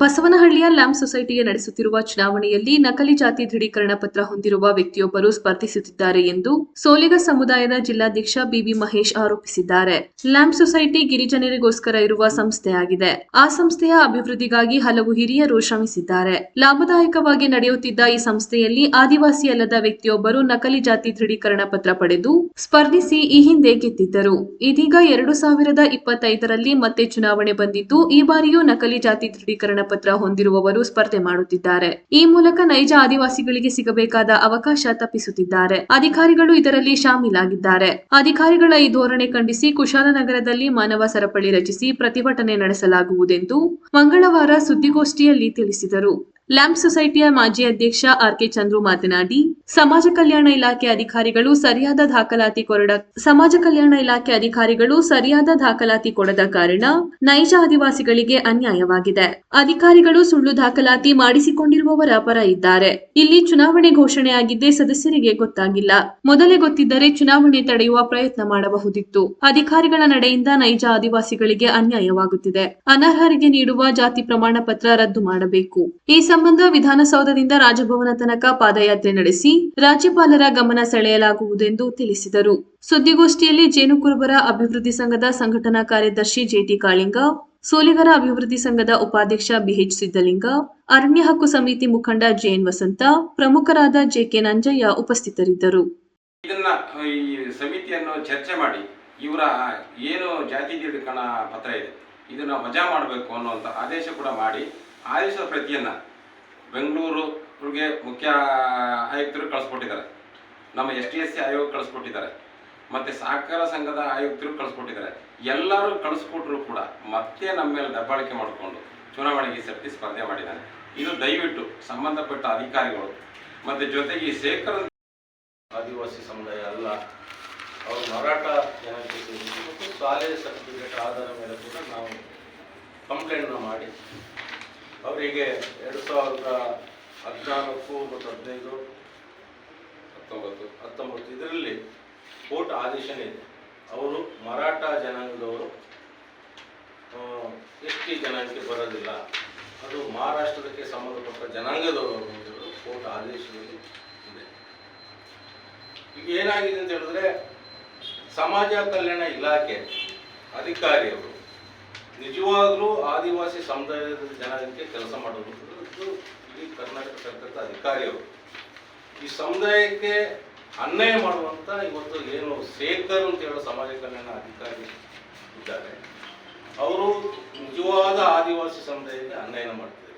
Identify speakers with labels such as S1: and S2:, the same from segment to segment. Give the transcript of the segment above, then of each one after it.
S1: ಬಸವನಹಳ್ಳಿಯ lamp ಸೊಸೈಟಿಗೆ ನಡೆಸುತ್ತಿರುವ ಚುನಾವಣೆಯಲ್ಲಿ ನಕಲಿ ಜಾತಿ ದೃಢೀಕರಣ ಪತ್ರ ಹೊಂದಿರುವ ವ್ಯಕ್ತಿಯೊಬ್ಬರು ಸ್ಪರ್ಧಿಸುತ್ತಿದ್ದಾರೆ ಎಂದು ಸೋಲಿಗ ಸಮುದಾಯದ ಜಿಲ್ಲಾಧ್ಯಕ್ಷ ಬಿಬಿ ಮಹೇಶ್ ಆರೋಪಿಸಿದ್ದಾರೆ. ಲ್ಯಾಂಪ್ ಸೊಸೈಟಿ ಗಿರಿಜನರಿಗೋಸ್ಕರ ಇರುವ ಸಂಸ್ಥೆಯಾಗಿದೆ. ಆ ಸಂಸ್ಥೆಯ ಅಭಿವೃದ್ಧಿಗಾಗಿ ಹಲವು ಹಿರಿಯರು ಶ್ರಮಿಸಿದ್ದಾರೆ. ಲಾಭದಾಯಕವಾಗಿ ನಡೆಯುತ್ತಿದ್ದ ಈ ಸಂಸ್ಥೆಯಲ್ಲಿ ಆದಿವಾಸಿ ಅಲ್ಲದ ವ್ಯಕ್ತಿಯೊಬ್ಬರು ನಕಲಿ ಜಾತಿ ದೃಢೀಕರಣ ಪತ್ರ ಪಡೆದು ಸ್ಪರ್ಧಿಸಿ ಈ ಹಿಂದೆ ಗೆದ್ದಿದ್ದರು. ಇದೀಗ ಎರಡು ಸಾವಿರದ ಇಪ್ಪತ್ತೈದರಲ್ಲಿ ಮತ್ತೆ ಚುನಾವಣೆ ಬಂದಿದ್ದು, ಈ ಬಾರಿಯೂ ನಕಲಿ ಜಾತಿ ದೃಢೀಕರಣ ಪತ್ರ ಹೊಂದಿರುವವರು ಸ್ಪರ್ಧೆ ಮಾಡುತ್ತಿದ್ದಾರೆ. ಈ ಮೂಲಕ ನೈಜ ಆದಿವಾಸಿಗಳಿಗೆ ಸಿಗಬೇಕಾದ ಅವಕಾಶ ತಪ್ಪಿಸುತ್ತಿದ್ದಾರೆ. ಅಧಿಕಾರಿಗಳು ಇದರಲ್ಲಿ ಶಾಮೀಲಾಗಿದ್ದಾರೆ. ಅಧಿಕಾರಿಗಳ ಈ ಧೋರಣೆ ಖಂಡಿಸಿ ಕುಶಾಲನಗರದಲ್ಲಿ ಮಾನವ ಸರಪಳಿ ರಚಿಸಿ ಪ್ರತಿಭಟನೆ ನಡೆಸಲಾಗುವುದೆಂದು ಮಂಗಳವಾರ ಸುದ್ದಿಗೋಷ್ಠಿಯಲ್ಲಿ ತಿಳಿಸಿದರು. ಲ್ಯಾಂಪ್ ಸೊಸೈಟಿಯ ಮಾಜಿ ಅಧ್ಯಕ್ಷ ಆರ್ ಕೆ ಚಂದ್ರು ಮಾತನಾಡಿ, ಸಮಾಜ ಕಲ್ಯಾಣ ಇಲಾಖೆ ಅಧಿಕಾರಿಗಳು ಸರಿಯಾದ ದಾಖಲಾತಿ ಕೊರಡ, ಸಮಾಜ ಕಲ್ಯಾಣ ಇಲಾಖೆ ಅಧಿಕಾರಿಗಳು ಸರಿಯಾದ ದಾಖಲಾತಿ ಕೊಡದ ಕಾರಣ ನೈಜ ಆದಿವಾಸಿಗಳಿಗೆ ಅನ್ಯಾಯವಾಗಿದೆ. ಅಧಿಕಾರಿಗಳು ಸುಳ್ಳು ದಾಖಲಾತಿ ಮಾಡಿಸಿಕೊಂಡಿರುವವರ ಪರ ಇದ್ದಾರೆ. ಇಲ್ಲಿ ಚುನಾವಣೆ ಘೋಷಣೆಯಾಗಿದ್ದೇ ಸದಸ್ಯರಿಗೆ ಗೊತ್ತಾಗಿಲ್ಲ. ಮೊದಲೇ ಗೊತ್ತಿದ್ದರೆ ಚುನಾವಣೆ ತಡೆಯುವ ಪ್ರಯತ್ನ ಮಾಡಬಹುದಿತ್ತು. ಅಧಿಕಾರಿಗಳ ನಡೆಯಿಂದ ನೈಜ ಆದಿವಾಸಿಗಳಿಗೆ ಅನ್ಯಾಯವಾಗುತ್ತಿದೆ. ಅನರ್ಹರಿಗೆ ನೀಡುವ ಜಾತಿ ಪ್ರಮಾಣ ಪತ್ರ ರದ್ದು ಮಾಡಬೇಕು. ಈ ಸಂಬಂಧ ವಿಧಾನಸೌಧದಿಂದ ರಾಜಭವನ ತನಕ ಪಾದಯಾತ್ರೆ ನಡೆಸಿ ರಾಜ್ಯಪಾಲರ ಗಮನ ಸೆಳೆಯಲಾಗುವುದೆಂದು ತಿಳಿಸಿದರು. ಸುದ್ದಿಗೋಷ್ಠಿಯಲ್ಲಿ ಜೇನುಕುರುಬರ ಅಭಿವೃದ್ಧಿ ಸಂಘದ ಸಂಘಟನಾ ಕಾರ್ಯದರ್ಶಿ ಜೆಟಿ ಕಾಳಿಂಗ, ಸೋಲಿಗರ ಅಭಿವೃದ್ಧಿ ಸಂಘದ ಉಪಾಧ್ಯಕ್ಷ ಬಿಎಚ್ ಸಿದ್ದಲಿಂಗ ಅರಣ್ಯ ಹಕ್ಕು ಸಮಿತಿ ಮುಖಂಡ ಜೆಎನ್ ವಸಂತ, ಪ್ರಮುಖರಾದ ಜೆಕೆ ನಂಜಯ್ಯ ಉಪಸ್ಥಿತರಿದ್ದರು.
S2: ಇದನ್ನ ಈ ಸಮಿತಿಯನ್ನು ಚರ್ಚೆ ಮಾಡಿ ಇವರ ಏನು ಜಾತಿ ಪತ್ರ ಇದೆ, ಇದನ್ನ ವಜಾ ಮಾಡಬೇಕು ಅನ್ನುವಂಥ ಆದೇಶ ಕೂಡ ಮಾಡಿ ಆದೇಶದ ಪ್ರತಿಯನ್ನ ಬೆಂಗಳೂರಿಗೆ ಮುಖ್ಯ ಆಯುಕ್ತರು ಕಳಿಸ್ಕೊಟ್ಟಿದ್ದಾರೆ. ನಮ್ಮ ಎಸ್ ಟಿ ಎಸ್ ಸಿ ಆಯೋಗ ಕಳಿಸ್ಕೊಟ್ಟಿದ್ದಾರೆ. ಮತ್ತೆ ಸಹಕಾರ ಸಂಘದ ಆಯುಕ್ತರು ಕಳಿಸ್ಕೊಟ್ಟಿದ್ದಾರೆ. ಎಲ್ಲರೂ ಕಳಿಸ್ಕೊಟ್ರು ಕೂಡ ಮತ್ತೆ ನಮ್ಮ ಮೇಲೆ ದಬ್ಬಾಳಿಕೆ ಮಾಡಿಕೊಂಡು ಚುನಾವಣೆಗೆ ಸರ್ತಿ ಸ್ಪರ್ಧೆ ಮಾಡಿದ್ದಾರೆ. ಇದು ದಯವಿಟ್ಟು ಸಂಬಂಧಪಟ್ಟ ಅಧಿಕಾರಿಗಳು ಮತ್ತೆ ಜೊತೆಗೆ ಈ ಶೇಖರ್
S3: ಆದಿವಾಸಿ ಸಮುದಾಯ ಅಲ್ಲ, ಅವರು ಮರಾಠ ಜನಕ್ಕೆ ಸರ್ಟಿಫಿಕೇಟ್ ಆಧಾರ ಮೇಲೆ ಕೂಡ ನಾವು ಕಂಪ್ಲೇಂಟ್ನ ಮಾಡಿ ಅವರಿಗೆ ಎರಡು ಸಾವಿರದ ಹದಿನಾಲ್ಕು ಮತ್ತು ಹದಿನೈದು,
S2: ಹತ್ತೊಂಬತ್ತು
S3: ಹತ್ತೊಂಬತ್ತು, ಇದರಲ್ಲಿ ಕೋರ್ಟ್ ಆದೇಶನೇ ಇದೆ. ಅವರು ಮರಾಠ ಜನಾಂಗದವರು. ಎಸ್ ಜನಾಂಗಕ್ಕೆ ಬರೋದಿಲ್ಲ. ಅದು ಮಹಾರಾಷ್ಟ್ರದಕ್ಕೆ ಸಂಬಂಧಪಟ್ಟ ಜನಾಂಗದವರು ಅಂತೇಳಿ ಕೋರ್ಟ್ ಆದೇಶದಲ್ಲಿ ಇದೆ. ಈಗ ಏನಾಗಿದೆ ಅಂತ ಹೇಳಿದ್ರೆ, ಸಮಾಜ ಕಲ್ಯಾಣ ಇಲಾಖೆ ಅಧಿಕಾರಿಯವರು ನಿಜವಾಗ್ಲೂ ಆದಿವಾಸಿ ಸಮುದಾಯದ ಜನರಿಗೆ ಕೆಲಸ ಮಾಡೋದು ಇಲ್ಲಿ ಕರ್ನಾಟಕ ಸರ್ಕಾರದ ಅಧಿಕಾರಿಯವರು. ಈ ಸಮುದಾಯಕ್ಕೆ ಅನ್ಯಾಯ ಮಾಡುವಂತ ಇವತ್ತು ಏನು ಶೇಖರ್ ಅಂತ ಹೇಳೋ ಸಮಾಜ ಕಲ್ಯಾಣ ಅಧಿಕಾರಿ ಇದ್ದಾರೆ. ಅವರು ನಿಜವಾದ ಆದಿವಾಸಿ ಸಮುದಾಯಕ್ಕೆ ಅನ್ಯಾಯ ಮಾಡ್ತಾರೆ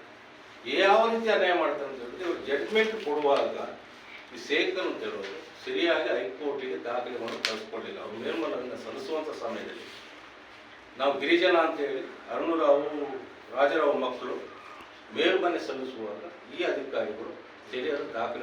S3: ಯಾವ ರೀತಿ ಅನ್ಯಾಯ ಮಾಡ್ತಾರೆ ಅಂತ ಹೇಳಿದ್ರೆ ಇವರು ಜಡ್ಮೆಂಟ್ ಕೊಡುವಾಗ ಈ ಶೇಖರ್ ಅಂತ ಹೇಳೋರು ಸರಿಯಾಗಿ ಹೈಕೋರ್ಟಿಗೆ ದಾಖಲೆ ಮಾಡಿ ಕಳಿಸ್ಕೊಡ್ಲಿಲ್ಲ. ಅವ್ರು ಮೇಲ್ಮನವಿನ ಸಲ್ಲಿಸುವಂಥ ಸಮಯದಲ್ಲಿ ನಾವು ಗಿರಿಜನ ಅಂತ ಹೇಳಿ ಅರುಣರಾವು ರಾಜರಾವ್ ಮಕ್ಕಳು ಮೇಲ್ಮನೆ ಸಲ್ಲಿಸುವಾಗ ಈ ಅಧಿಕಾರಿಗಳು ಸರಿಯಾದ ದಾಖಲೆ